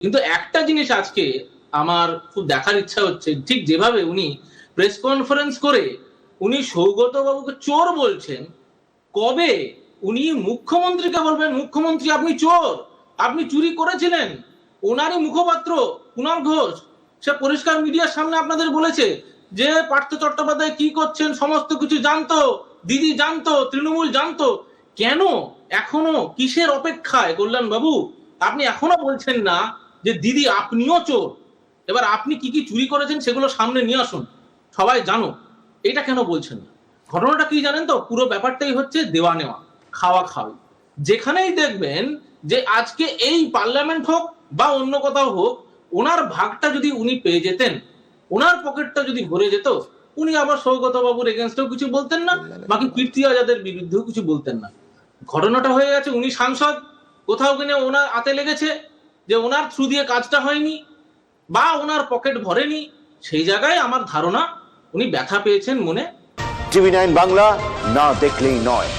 কিন্তু একটা জিনিস আজকে আমার খুব দেখার ইচ্ছা হচ্ছে, ঠিক যেভাবে উনি প্রেস কনফারেন্স করে উনি সৌগত বাবুকে চোর বলছেন, কবে? উনি মুখ্যমন্ত্রীকে বলবেন, মুখ্যমন্ত্রী, আপনি চোর, আপনি চুরি করেছিলেন, ওনারই মুখপাত্র কুণাল ঘোষ। সে পরিষ্কার মিডিয়ার সামনে আপনাদের বলেছে যে পার্থ চট্টোপাধ্যায় কি করছেন, সমস্ত কিছু জানতো, দিদি জানতো, তৃণমূল জানতো। কেন? এখনও কিসের অপেক্ষায় কল্যাণ বাবু আপনি এখনও বলছেন না যে দিদি আপনিও চোর। এবার আপনি কি কি চুরি করেছেন সেগুলো সামনে নিয়ে আসুন। সবাই জানো, এটা কেন বলছেন ঘটনাটা কি জানেন তো? পুরো ব্যাপারটাই হচ্ছে দেওয়া নেওয়া, খাওয়া খাওয়াই যেখানেই দেখবেন যে আজকে এই পার্লামেন্ট হোক বা অন্য কোথাও হোক, ওনার ভাগটা যদি উনি পেয়ে যেতেন, ওনার পকেটটা যদি ভরে যেত, উনি আবার সৌগত বাবুর এগেনস্টেও কিছু বলতেন না, বাকি কীর্তি আজাদের বিরুদ্ধেও কিছু বলতেন না। ঘটনাটা হয়ে গেছে, উনি সাংসদ, কোথাও কিনে ওনার হাতে লেগেছে যে ওনার থ্রু দিয়ে কাজটা হয়নি বা ওনার পকেট ভরেনি, সেই জায়গায় আমার ধারণা উনি ব্যথা পেয়েছেন মনে টিভি নাইন বাংলা না দেখলেই নয়।